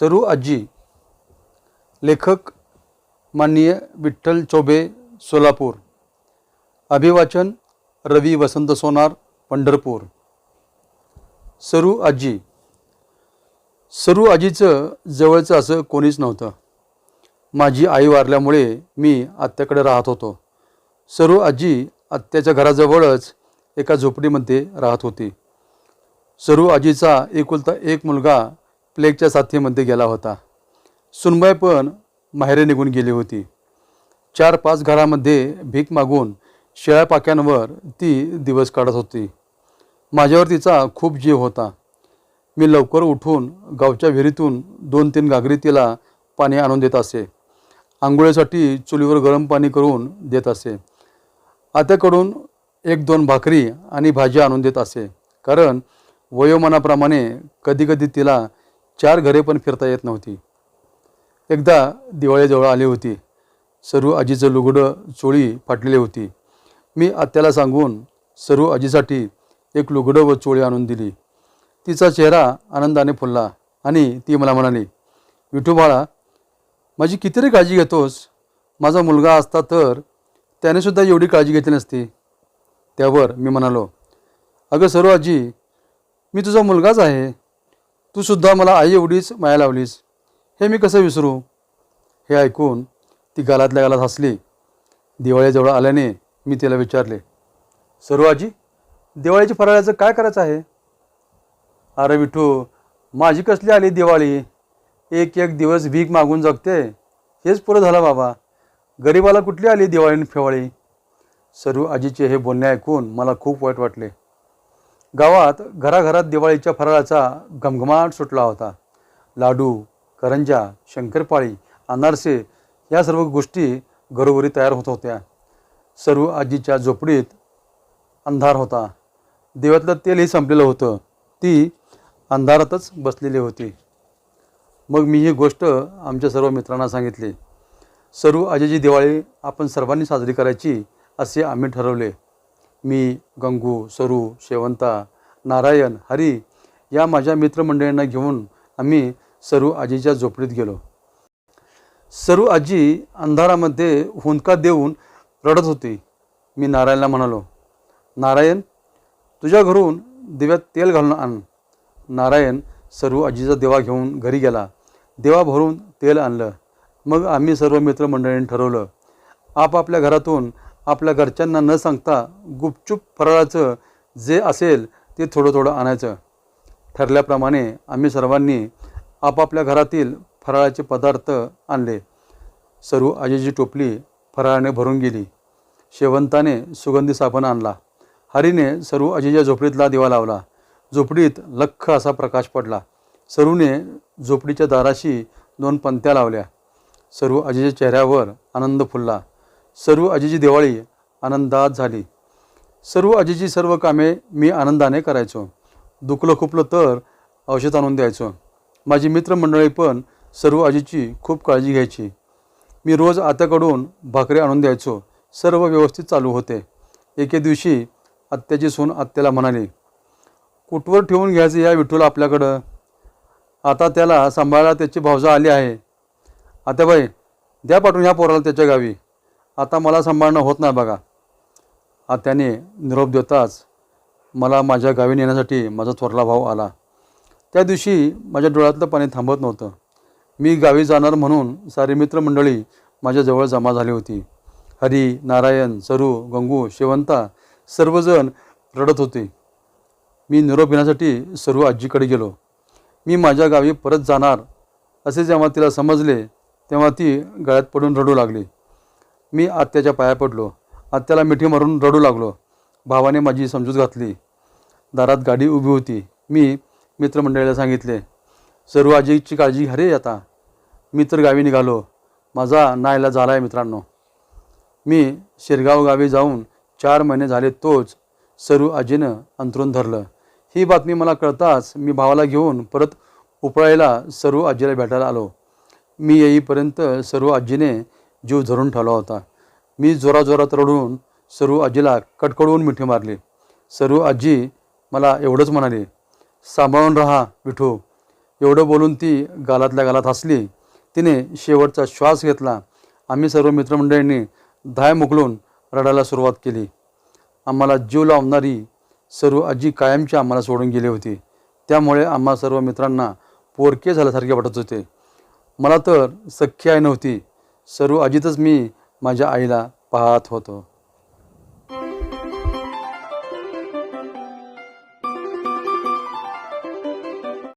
सरू आजी लेखक माननीय विठ्ठल चौबे सोलापूर. अभिवाचन रवी वसंत सोनार पंढरपूर. सरू आजी. सरू आजीचं जवळचं असं कोणीच नव्हतं. माझी आई वारल्यामुळे मी आत्याकडे राहत होतो. सरू आजी आत्याच्या घराजवळच एका झोपडीमध्ये राहत होती. सरू आजीचा एकुलता एक मुलगा प्लेगच्या साथीमध्ये गेला होता. सुनबाई पण माहेरे निघून गेली होती. चार पाच घरामध्ये भीक मागून शेळ्या पाक्यांवर ती दिवस काढत होती. माझ्यावर तिचा खूप जीव होता. मी लवकर उठून गावच्या विहिरीतून दोन तीन घागरी तिला पाणी आणून देत असे. आंघोळीसाठी चुलीवर गरम पाणी करून देत असे. आत्याकडून एक दोन भाकरी आणि भाजी आणून देत असे. कारण वयोमानाप्रमाणे कधीकधी तिला चार घरे पण फिरता येत नव्हती. एकदा दिवाळीजवळ आली होती. सर्व आजीचं लुगडं चोळी फाटलेली होती. मी आत्याला सांगून सर्व आजीसाठी एक लुगडं व चोळी आणून दिली. तिचा चेहरा आनंदाने फुलला आणि ती मला म्हणाली विठू बाळा माझी कितीतरी काळजी घेतोस? माझा मुलगा असता तर त्यानेसुद्धा एवढी काळजी घेतली नसती. त्यावर मी म्हणालो अगं सर्व आजी मी तुझा मुलगाच आहे. तू सुद्धा मला आई एवढीच माया लावलीस. हे मी कसं विसरू? हे ऐकून ती गालातल्या गालात हसली. दिवाळीजवळ आल्याने मी तिला विचारले सर्व आजी दिवाळीच्या फराळाचं काय करायचं आहे? अरे विठू माझी कसली आली दिवाळी? एक एक दिवस भीक मागून जगते. हेच पुरं झालं बाबा. गरिबाला कुठली आली दिवाळी आणि फेवाळी? सर्व आजीचे हे बोलणे ऐकून मला खूप वाईट वाटले. गावात घराघरात दिवाळीच्या फराळाचा घमघमाट सुटला होता. लाडू करंजा शंकरपाळी अनारसे या सर्व गोष्टी घरोघरी तयार होत होत्या. सर्व आजीच्या झोपडीत अंधार होता. देवातलं तेलही संपलेलं होतं. ती अंधारातच बसलेली होती. मग मी ही गोष्ट आमच्या सर्व मित्रांना सांगितली. सर्व आजीची दिवाळी आपण सर्वांनी साजरी करायची असे आम्ही ठरवले. मी गंगू सरू शेवंता नारायण हरी या माझ्या मित्रमंडळींना घेऊन आम्ही सरू आजीच्या झोपडीत गेलो. सरू आजी अंधारामध्ये हुंदका देऊन रडत होती. मी नारायणला म्हणालो नारायण तुझ्या घरून दिव्यात तेल घालून आण. नारायण सर्व आजीचा देवा घेऊन घरी गेला. देवा भरून तेल आणलं. मग आम्ही सर्व मित्रमंडळींनी ठरवलं आपापल्या घरातून आपल्या घरच्यांना न सांगता गुपचूप फराळाचं जे असेल ते थोडं थोडं आणायचं. ठरल्याप्रमाणे आम्ही सर्वांनी आपापल्या घरातील फराळाचे पदार्थ आणले. सर्व आजीची टोपली फराळाने भरून गेली. शेवंताने सुगंधी साबण आणला. हरीने सर्व आजीच्या झोपडीतला दिवा लावला. झोपडीत लख्ख असा प्रकाश पडला. सरूने झोपडीच्या दाराशी दोन पंत्या लावल्या. सर्व आजीच्या चेहऱ्यावर आनंद फुलला. सर्व आजीची दिवाळी आनंदात झाली. सर्व आजीची सर्व कामे मी आनंदाने करायचो. दुखलं खुपलं तर औषध आणून द्यायचो. माझी मित्रमंडळी पण सर्व आजीची खूप काळजी घ्यायची. मी रोज आत्याकडून भाकरी आणून द्यायचो. सर्व व्यवस्थित चालू होते. एके दिवशी आत्याची सून आत्याला म्हणाली कुठवर ठेवून घ्यायचं या विठूला आपल्याकडं? आता त्याला सांभाळायला त्याची भावजा आली आहे. आत्याबाई द्या पाठवून ह्या पोराला त्याच्या गावी. आता मला सांभाळणं होत नाही बघा. आत्याने निरोप देताच मला माझ्या गावी नेण्यासाठी माझा थोरला भाऊ आला. त्या दिवशी माझ्या डोळ्यातलं पाणी थांबत नव्हतं. मी गावी जाणार म्हणून सारी मित्रमंडळी माझ्याजवळ जमा झाली होती. हरी नारायण सरू गंगू शेवंता सर्वजण रडत होते. मी निरोप घेण्यासाठी सरू आजीकडे गेलो. मी माझ्या गावी परत जाणार असे जेव्हा तिला समजले तेव्हा ती गळ्यात पडून रडू लागली. मी आत्याच्या पाया पडलो. आत्याला मिठी मारून रडू लागलो. भावाने माझी समजूत घातली. दारात गाडी उभी होती. मी मित्रमंडळीला सांगितले सर्व आजीची काळजी घ्या रे आता. मी तर गावी निघालो. माझा नायला झाला आहे मित्रांनो. मी शिरगाव गावी जाऊन चार महिने झाले तोच सरू आजीनं अंतरून धरलं. ही बातमी मला कळताच मी भावाला घेऊन परत उपळायला सरू आजीला भेटायला आलो. मी येईपर्यंत सरू आजीने जीव धरून ठेवला होता. मी जोराजोरात रडून सरू आजीला कटकडवून मिठी मारली. सरू आजी मला एवढंच म्हणाली सांभाळून राहा विठू. एवढं बोलून ती गालातल्या गालात हसली. तिने शेवटचा श्वास घेतला. आम्ही सर्व मित्रमंडळींनी धाय मुकलून रडायला सुरुवात केली. आम्हाला जीव लावणारी सर्व आजी कायमची आम्हाला सोडून गेली होती. त्यामुळे आम्हा सर्व मित्रांना पोरके झाल्यासारखे वाटत होते. मला तर सख्खी आई नव्हती. सर्व अजितच मी माझ्या आईला पाहत होतो.